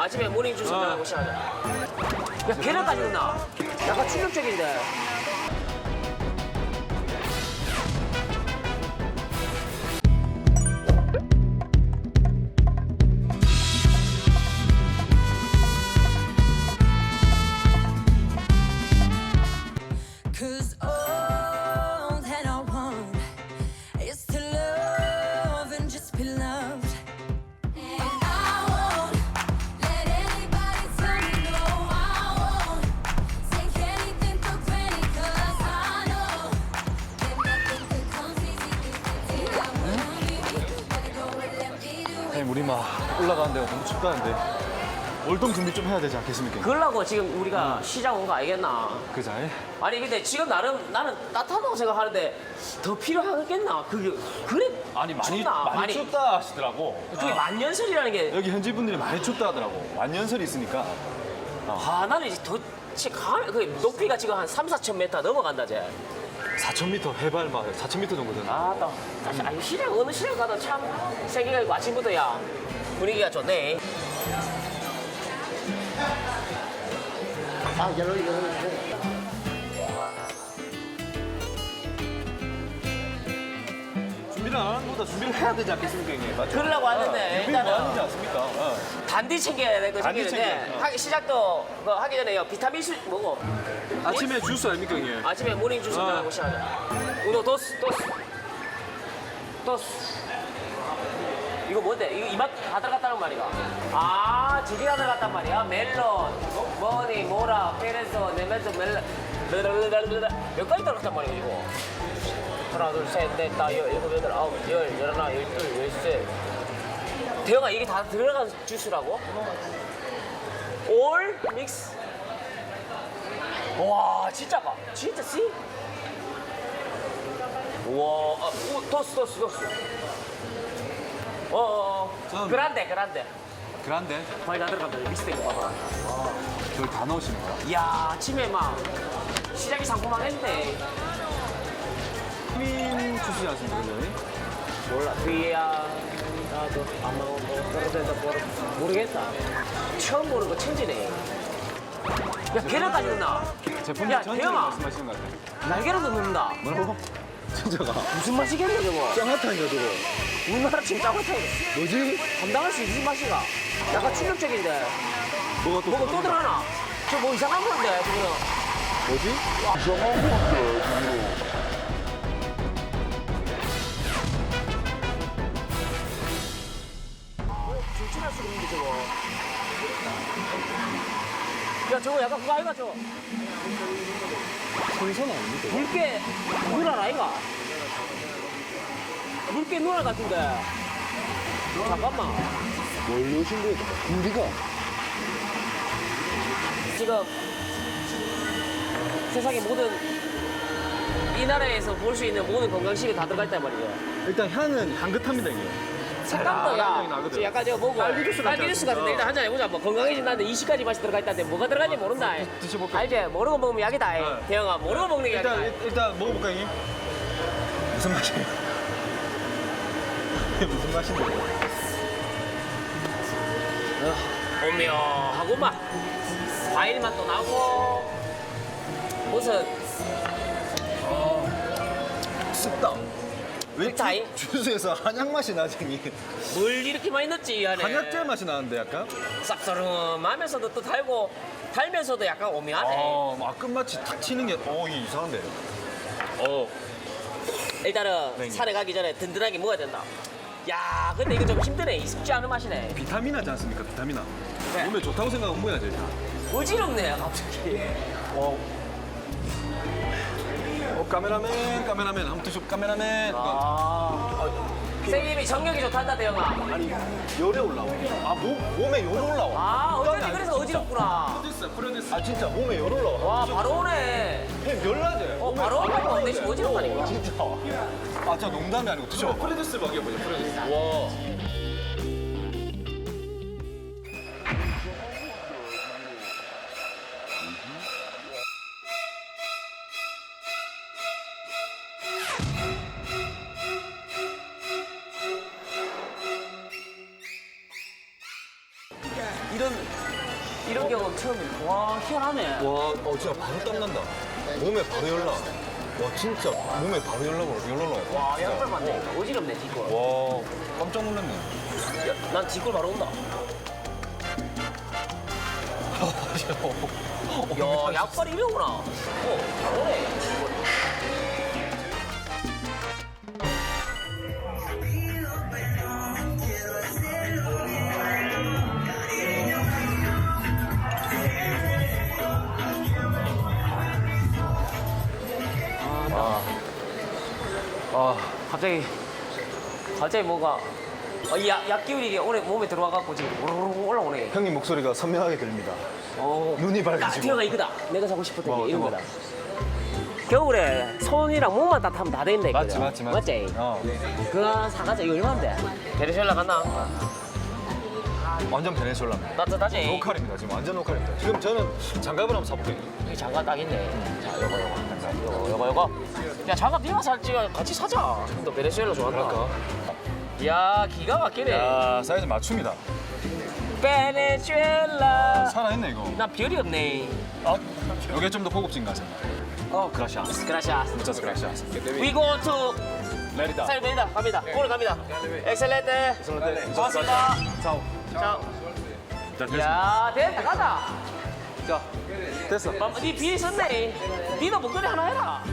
아침에 모닝 주스 어. 하고 시작하자. 야, 계란까지 넣나? 약간 충격적인데. 우리 막 올라가는데 너무 춥다는데 월동 준비 좀 해야 되지 않겠습니까? 그러려고 지금 우리가 시장 온 거 알겠나? 그자 아니 근데 지금 나름 나는 따뜻하다고 생각하는데 더 필요하겠나? 그게 그래 아니 많이 춥나? 많이, 춥다 하시더라고 그게 만년설이라는 게 여기 현지 분들이 많이 춥다 하더라고 완년설이 있으니까 아, 나는 이제 더, 지- 가, 그 높이가 지금 한 3, 4천 미터 넘어간다, 쟤. 4,000m 해발 막 4,000m 정도 되는 아, 또. 사실, 아니, 시장, 어느 시장 가도 참 생기가 있고 아침부터 야, 분위기가 좋네. 아, 열로, 열로, 열로. 준비를 안 하는 것보다 준비를 해야 되지 않겠습니까 형님? 맞죠? 그러려고 왔는데, 준비 많이 하지 일단은 않습니까? 어. 단디 챙겨야 될거 단디 챙기는데, 챙겨. 어. 하기, 시작도 그거 하기 전에 요 비타민 수 먹어. 아침에 주스 아닙니까 형님? 아침에 모닝 주스 어. 하고 시작하자. 우노 도스, 도스. 도스. 이거 뭔데? 이거 이맛 다 들어갔다는 말이가. 아, 지리 다 들어갔단 말이야. 멜론, 머니, 모라, 페레소, 네멘토, 멜론. 몇 가지 들어갔단 말이야, 이거. 하나, 둘, 셋, 넷, 다, 열, 일곱, 여덟, 아홉, 열, 열하나, 열둘, 열셋. 대영아, 이게 다 들어간 주스라고? 올 믹스. 와, 진짜 봐. 진짜 씨? 우와, 아, 오, 토스, 토스, 토스. 어, 어, 어. 전- 그란데, 그란데. 그란데 많이 다 들어간다. 믹스된 거 봐봐. 그걸 다 넣으십니까? 이야, 아침에 막 시작이 상큼하겠네. 민 주스지 않습니까 형님? 몰라, 뒤야. 나도 안 먹어. 그래도 모르, 모르겠다. 처음 보는 거 천지네. 야, 계란까지 넣나? 제품 야, 대영아. 말씀하시는 것 같아요 날개로도 넣는다. 뭐라고? 진짜가 무슨 맛이겠네, 저거. 짱핫한가 저거 우리나라 진짜 못해. 뭐지? 감당할 수 있는 맛이가. 약간 충격적인데. 뭐가 또 뭐가 또 들어가나? 저 뭐 이상한 건데, 지금. 뭐지? 조 출할 수가 있는데, 저거. 야, 저거 약간 그거 아이가, 저. 생선 아닙니까? 물개 누랄 아이가? 물개 누랄 같은데. 잠깐만. 뭘 넣으신 거예요? 우리가 지금 세상의 모든 이 나라에서 볼 수 있는 모든 건강식이 다 들어가 있단 말이에요. 일단 향은 향긋합니다 이게 색감도 야, 나거든. 지금 약간 저거 뭐고 딸기 주스 같지 같은데? 일단 한잔 해보자. 뭐 건강해진 다는데 20가지 맛이 들어가 있다는데 뭐가 들어가는지 모른다. 드셔볼까요? 알지? 모르고 먹으면 약이다. 네. 대영아, 모르고 먹는 게 약이다. 일단 일- 일단 먹어볼까요 형님? 무슨 맛이에요? 이게 무슨 맛인데? 오묘하구만. 과일 맛도 나고 무슨 습다 왜 타임? 주- 주스에서 한약 맛이 나지? 물 이렇게 많이 넣었지 이 안에. 한약재 맛이 나는데 약간? 쌉싸름하면서도 또 달고 달면서도 약간 오묘하네. 어, 막 끝맛이 탁 튀는 게, 어, 이게 이상한데. 어, 일단은 네. 산에 가기 전에 든든하게 먹어야 된다. 야, 근데 이거 좀 힘드네. 익숙지 않은 맛이네. 비타민 하지 않습니까? 비타민 아. 네. 몸에 좋다고 생각하면 일단. 어지럽네, 갑자기. 어. 어, 카메라맨, 카메라맨. 한번 드셔, 카메라맨. 아. 선생님이 정력이 좋단다, 대영아. 아니, 열에 올라와. 아, 몸, 몸에 열 올라와. 아, 어쩐지 그래서 어지럽구나. 프로듀스, 프로듀스. 아, 진짜 몸에 열 올라와. 와, 바로 오네. 형, 열나지? 어, 바로 오고 안 되시 어지럽다니까. 진짜. 아, 진짜 농담이 아니고 드셔. 프로듀스 먹여보자, 프로듀스. 와. 처음이야. 와, 희한하네. 와, 어 진짜 바로 땀난다. 몸에 바로 열나. 와 진짜 몸에 바로 열나 열나. 와, 양말 맞네. 어지럽네, 뒷골. 와 깜짝 놀랐네. 야, 난 뒷골 바로 온다. 야, 약발이 이러구나. 어, 잘 오네. 아, 갑자기, 갑자기 뭐가, 어, 이 약, 약 기운이 오래 몸에 들어와갖고 지금 오르르 올라오네. 형님 목소리가 선명하게 들립니다. 어, 눈이 밝아지고. 따뜻해가 이거다. 내가 사고 싶었던 어, 게 이런 대박. 거다. 겨울에 손이랑 몸만 따뜻하면 다 된다. 맞지 맞지 맞지. 맞지? 어. 그거 사가자. 이거 얼마인데? 베네수엘라 갔나? 완전 베네수엘라입니다. 따뜻하지? 로컬입니다. 지금 완전 로컬입니다. 지금 저는 장갑을 한번 사볼게요. 이 장갑 딱 있네. 자, 요거 요거. 요거 요거 요거. 야, 장갑 네가 살지 같이 사자. 너 베네수엘라 좋아한다. 그럴까? 야, 기가 막히네. 야 사이즈 맞춤이다. 베네수엘라. 살아있네 이거. 나 별이 없네. 아, 이게 좀 더 고급진 가세. 어, 그라시아스. 그라시아스. 무차스 그라시아스. We go to 메리다. 사입니다. 갑니다. 오늘 갑니다. 엑셀렌트. 고맙습니다. 자오. 자, 자 됐다. 야 됐다 가자. 자, 됐어. 네 뒤에 있었네. 니도 목소리 하나 해라.